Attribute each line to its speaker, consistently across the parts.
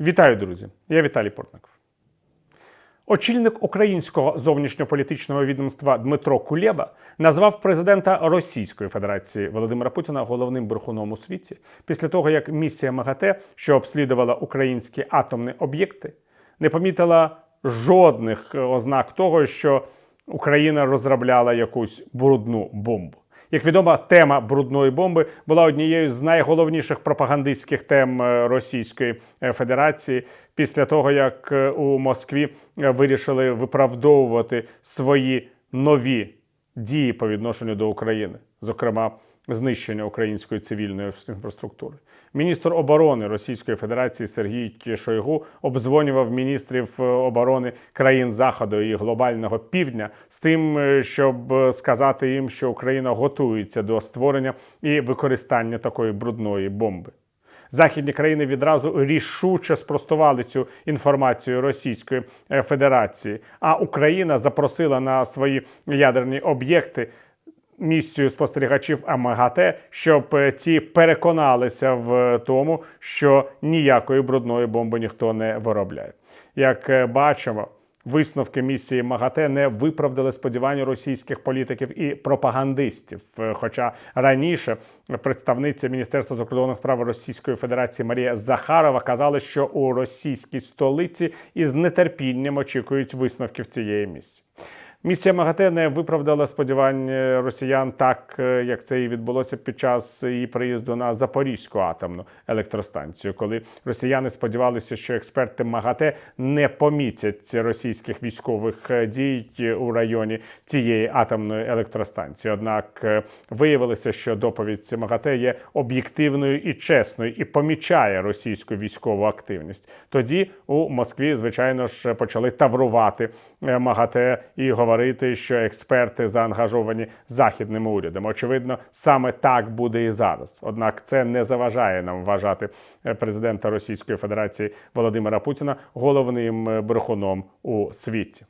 Speaker 1: Вітаю, друзі! Я Віталій Портников. Очільник українського зовнішньополітичного відомства Дмитро Кулєба назвав президента Російської Федерації Володимира Путіна головним брехуном у світі після того, як місія МАГАТЕ, що обслідувала українські атомні об'єкти, не помітила жодних ознак того, що Україна розробляла якусь брудну бомбу. Як відомо, тема брудної бомби була однією з найголовніших пропагандистських тем е, Російської е, Федерації після того, як е, у Москві вирішили виправдовувати свої нові дії по відношенню до України, зокрема знищення української цивільної інфраструктури. Міністр оборони Російської Федерації Сергій Шойгу обдзвонював міністрів е, оборони країн Заходу і глобального півдня з тим, е, щоб е, сказати їм, що Україна готується до створення і використання такої брудної бомби. Західні країни відразу рішуче спростували цю інформацію Російської Федерації. А Україна запросила на свої ядерні об'єкти місію спостерігачів АМАГАТЕ, щоб е, ті переконалися в тому, що ніякої брудної бомби ніхто не виробляє. Як е, бачимо. Висновки місії МАГАТЕ не виправдали сподівання російських політиків і пропагандистів. Е, Хоча раніше представниця Міністерства закордонних справ Російської Федерації Марія Захарова казала, що у російській столиці із нетерпінням очікують висновків цієї місії. Місія МАГАТЕ не виправдала сподівань росіян так, е, як це і відбулося під час її приїзду на Запорізьку атомну електростанцію, коли росіяни сподівалися, що експерти МАГАТЕ не помітять російських військових е, дій у районі цієї атомної електростанції. Однак е, виявилося, що доповідь МАГАТЕ є об'єктивною і чесною і помічає російську військову активність. Тоді у Москві, звичайно ж, почали таврувати МАГАТЕ і говорити, що експерти заангажовані західним урядом. Очевидно, саме так буде і зараз. Однак це не заважає нам вважати е, президента Російської Федерації Володимира Путіна головним е, брехуном у світі.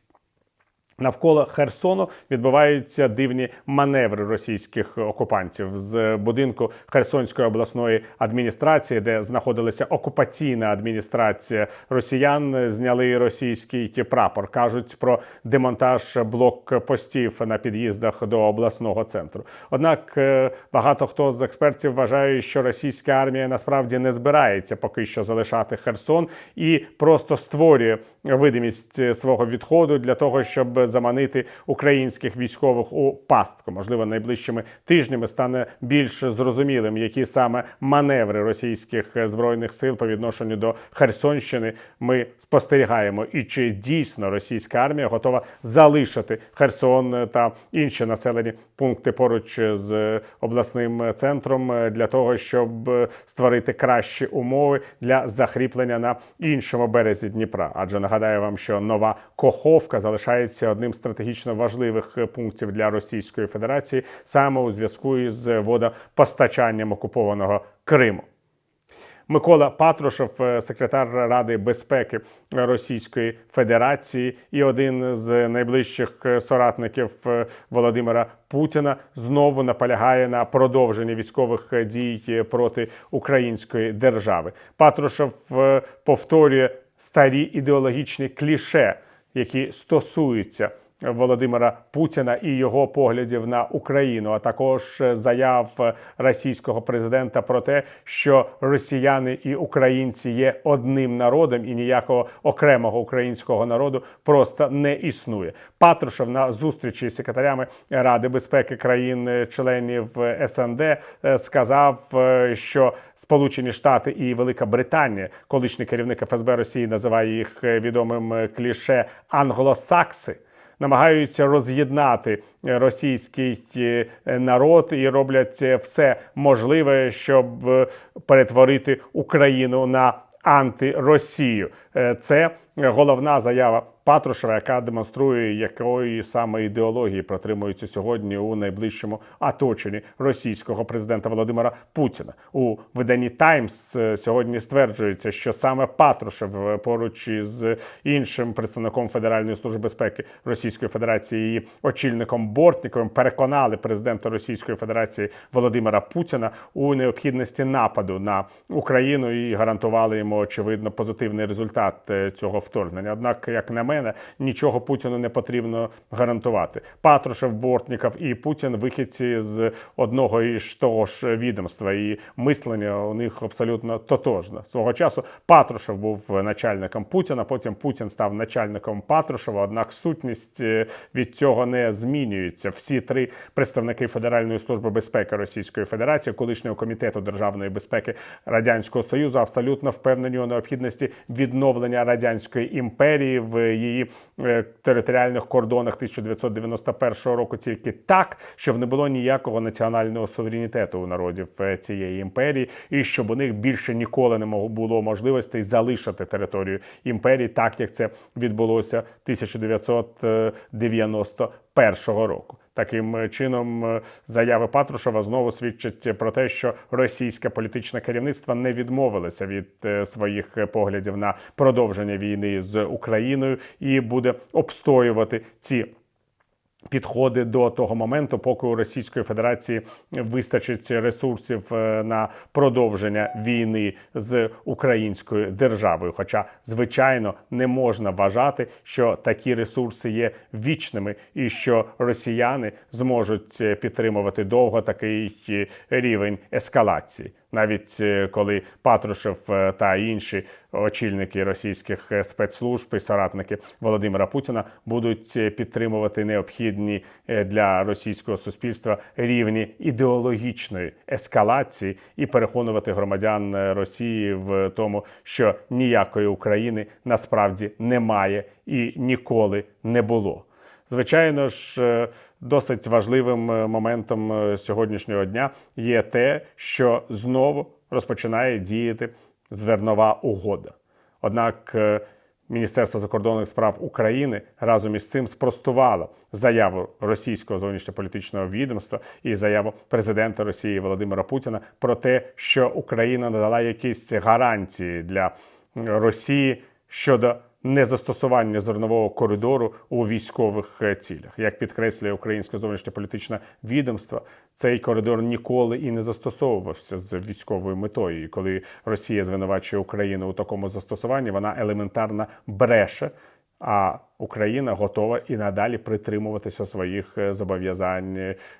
Speaker 1: Навколо Херсону відбуваються дивні маневри російських окупантів з будинку Херсонської обласної адміністрації, де знаходилася окупаційна адміністрація росіян. Зняли російський прапор. кажуть про демонтаж блокпостів на під'їздах до обласного центру. Однак е, багато хто з експертів вважає, що російська армія насправді не збирається поки що залишати Херсон і просто створює видимість е, свого відходу для того, щоб заманити українських військових у пастку. Можливо, найближчими тижнями стане більш зрозумілим, які саме маневри російських збройних сил по відношенню до Херсонщини ми спостерігаємо, і чи дійсно російська армія готова залишити Херсон та інші населені пункти поруч з обласним центром для того, щоб створити кращі умови для закріплення на іншому березі Дніпра. Адже нагадаю вам, що нова Коховка залишається одним з стратегічно важливих е, пунктів для Російської Федерації саме у зв'язку із водопостачанням окупованого Криму. Микола Патрушев, е, секретар Ради безпеки Російської Федерації, і один з найближчих е, соратників е, Володимира Путіна, знову наполягає на продовженні військових дій проти української держави. Патрушев повторює старі ідеологічні кліше, які стосуються. Володимира Путіна і його поглядів на Україну, а також заяв російського президента про те, що росіяни і українці є одним народом, і ніякого окремого українського народу просто не існує. Патрушев на зустрічі з секретарями Ради безпеки країн-членів СНД сказав, що Сполучені Штати і Велика Британія, колишній керівник ФСБ Росії, називає їх відомим кліше англосакси намагаються роз'єднати російський е, народ і роблять все можливе, щоб е, перетворити Україну на антиросію. Е, Це головна заява Патрушева, яка демонструє, якої саме ідеології протримуються сьогодні у найближчому оточенні російського президента Володимира Путіна. У виданні Таймс сьогодні стверджується, що саме Патрушев е, поруч із іншим представником Федеральної служби безпеки Російської Федерації і очільником Бортніковим переконали президента Російської Федерації Володимира Путіна у необхідності нападу на Україну і гарантували йому очевидно позитивний результат е, цього вторгнення. Однак, як на мене, нічого Путіну не потрібно гарантувати. Патрушев, Бортніков і Путін вихідці з одного і ж того ж відомства, і мислення у них абсолютно тотожне. Свого часу Патрушев був начальником Путіна. Потім Путін став начальником Патрушева. Однак сутність е, від цього не змінюється. Всі три представники Федеральної служби безпеки Російської Федерації, колишнього комітету державної безпеки Радянського Союзу, абсолютно впевнені у необхідності відновлення радянської імперії в її е, територіальних кордонах 1991 року, тільки так, щоб не було ніякого національного суверенітету у народів е, цієї імперії, і щоб у них більше ніколи не було можливостей залишити територію імперії, так як це відбулося 1991 року. Таким е, чином, е, заяви Патрушева знову свідчать про те, що російське політичне керівництво не відмовилося від е, своїх поглядів на продовження війни з Україною і буде обстоювати ці підходи до того моменту, поки у Російської Федерації вистачить ресурсів е, на продовження війни з українською державою. Хоча, звичайно, не можна вважати, що такі ресурси є вічними, і що росіяни зможуть е, підтримувати довго такий е, рівень ескалації. Навіть е, коли Патрушев е, та інші очільники російських е, спецслужб і соратники Володимира Путіна будуть підтримувати необхідні для російського суспільства рівні ідеологічної ескалації і переконувати громадян Росії в тому, що ніякої України насправді немає і ніколи не було. Звичайно ж, досить важливим е, моментом е, сьогоднішнього дня є те, що знову розпочинає діяти звернова угода. Однак е, Міністерство закордонних справ України разом із цим спростувало заяву російського зовнішньополітичного відомства і заяву президента Росії Володимира Путіна про те, що Україна надала якісь гарантії для Росії щодо незастосування зернового коридору у військових е, цілях. Як підкреслює українське зовнішньополітичне відомство, цей коридор ніколи і не застосовувався з військовою метою. І коли Росія звинувачує Україну у такому застосуванні, вона елементарно бреше. А Україна готова і надалі притримуватися своїх е, зобов'язань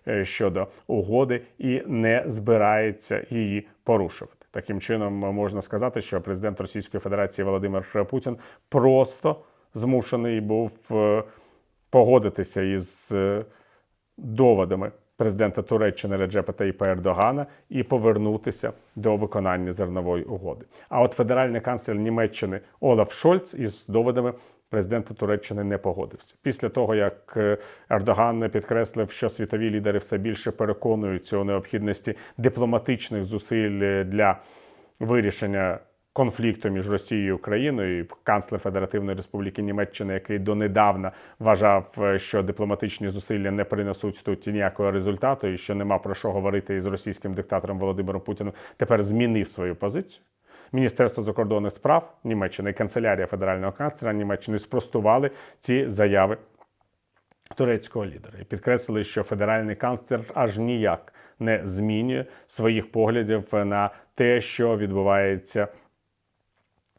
Speaker 1: е, щодо угоди і не збирається її порушувати. Таким чином можна сказати, що президент Російської Федерації Володимир Путін просто змушений був е, погодитися із е, доводами президента Туреччини Реджепа Таїпа Ердогана і повернутися до виконання зернової угоди. А от федеральний канцлер Німеччини Олаф Шольц із доводами президента Туреччини не погодився. Після того, як е, Ердоган підкреслив, що світові лідери все більше переконуються у необхідності дипломатичних зусиль для вирішення конфлікту між Росією і Україною, і канцлер Федеративної Республіки Німеччини, який донедавна вважав, е, що дипломатичні зусилля не принесуть тут ніякого результату, і що нема про що говорити із російським диктатором Володимиром Путіним, тепер змінив свою позицію. Міністерство закордонних справ Німеччини і канцелярія федерального канцлера Німеччини спростували ці заяви турецького лідера і підкреслили, що федеральний канцлер аж ніяк не змінює своїх поглядів на те, що відбувається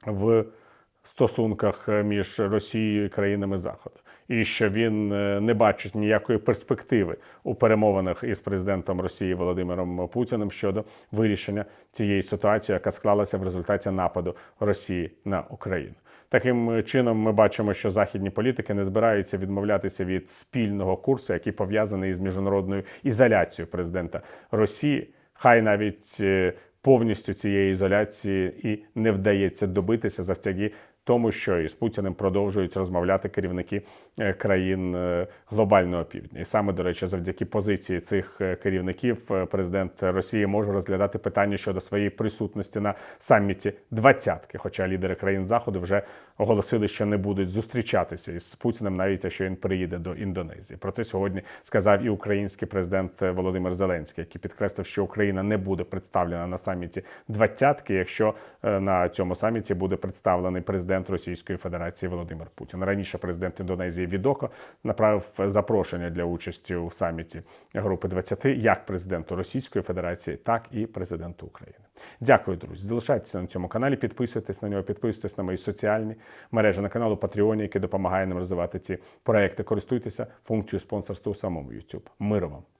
Speaker 1: в стосунках між Росією і країнами Заходу, і що він е, не бачить ніякої перспективи у перемовинах із президентом Росії Володимиром Путіним щодо вирішення цієї ситуації, яка склалася в результаті нападу Росії на Україну. Таким чином, ми бачимо, що західні політики не збираються відмовлятися від спільного курсу, який пов'язаний із міжнародною ізоляцією президента Росії. Хай навіть е, повністю цієї ізоляції і не вдається добитися завдяки тому, що із Путіним продовжують розмовляти керівники е, країн е, глобального півдня. І саме до речі, завдяки позиції цих е, керівників, президент Росії може розглядати питання щодо своєї присутності на саміті двадцятки. Хоча лідери країн заходу вже оголосили, що не будуть зустрічатися із Путіним, навіть якщо він приїде до Індонезії. Про це сьогодні сказав і український президент Володимир Зеленський, який підкреслив, що Україна не буде представлена на саміті двадцятки, якщо на цьому саміті буде представлений президент Російської Федерації Володимир Путін. Раніше президент Індонезії Відоко направив запрошення для участі у саміті групи 20 як президенту Російської Федерації, так і президенту України. Дякую, друзі. Залишайтеся на цьому каналі, підписуйтесь на нього, підписуйтесь на мої соціальні мережі на каналу Patreon, який допомагає нам розвивати ці проекти. Користуйтеся функцією спонсорства у самому YouTube. Миру вам!